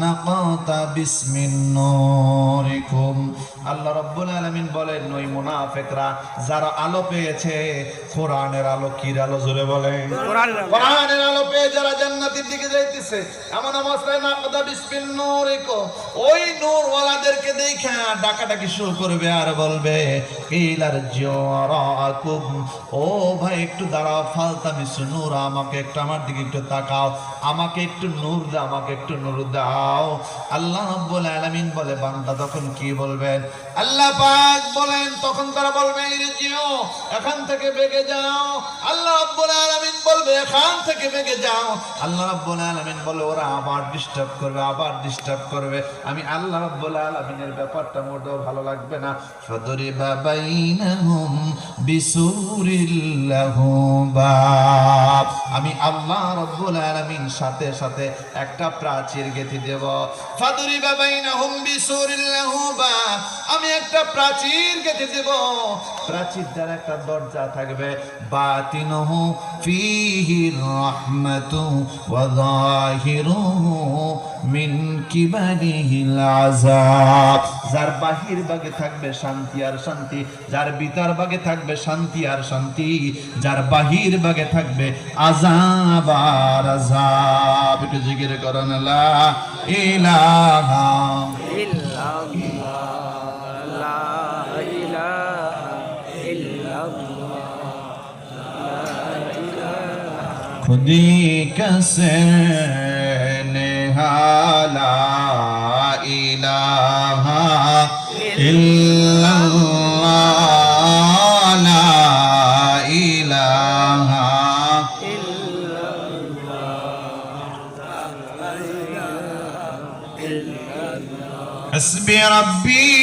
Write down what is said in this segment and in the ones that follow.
নাকাতা যারা আলো পেয়েছে কোরআনের আলো কির আলো জোরে বলে আলো। পেয়ে যারা জান্নাতের দিকে যাইতেছে এমন অবস্থায় নাকাতা বিসমিন নূরিকুম। ওই নূর ওয়ালা ডাকাডাকি শুরু করবে আর বলবে, কিলার জিওরাকুম ও ভাই, একটু দাঁড়াও ফালতামি নূর, আমাকে একটু আমার দিকে একটু তাকাও, আমাকে একটু নূর দাও, আমাকে একটু নূর দাও। আল্লাহ রাব্বুল আলামিন বলে, বান্দা তখন কি বলবেন? আল্লাহ পাক বলেন, তখন তারা বলবে ইরজিও এখান থেকে বেগে যাও। আল্লাহ রাব্বুল আলামিন বলবে, এখান থেকে বেগে যাও। আল্লাহ রাব্বুল আলামিন বলে, ওরা আবার ডিস্টার্ব করবে, আবার ডিস্টার্ব করবে। আমি আল্লাহ রাব্বুল আলামিনের ব্যাপারটা মোটেও ভালো লাগবে না। সদরে আমি আল্লাহ রব্বুল আলামিন সাথে সাথে একটা প্রাচীর গেঁথে দেব। ফাদরিবা বাইনাহুম বিসুরিল্লাহু একটা প্রাচীর গেঁথে দেব। প্রাচীর দ্বারা একটা দরজা থাকবে। বাতিনহু মিন যার বাহির ভাগে থাকবে শান্তি আর শান্তি, যার ভিতর থাকবে শান্তি আর শান্তি, যার বাহির ভাগে থাকবে আযাব আর আযাব। একটু ইলাহা खुदी कसे नेहाला इलाहा इल्लल्लाह ला इलाहा حسبي ربي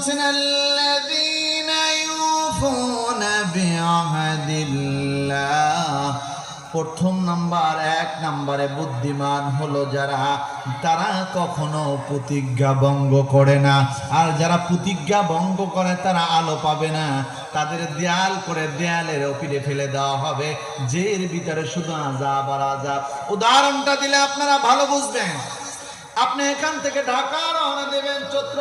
বলছেন আল্লাযীনা ইউফুনা বিআহদিল্লাহ প্রথম নাম্বার, এক নাম্বারে বুদ্ধিমান হলো যারা, তারা কখনো প্রতিজ্ঞা ভঙ্গ করে না। আর যারা প্রতিজ্ঞা ভঙ্গ করে, তারা আলো পাবে না। তাদের দেয়াল করে দেয়ালের ওপিরে ফেলে দেওয়া হবে। যের ভিতরে শুধু আজাব আর আজাব উদাহরণটা দিলে আপনারা ভালো বুঝবেন। আপনি এখান থেকে ঢাকা রওনা দেবেন চৈত্র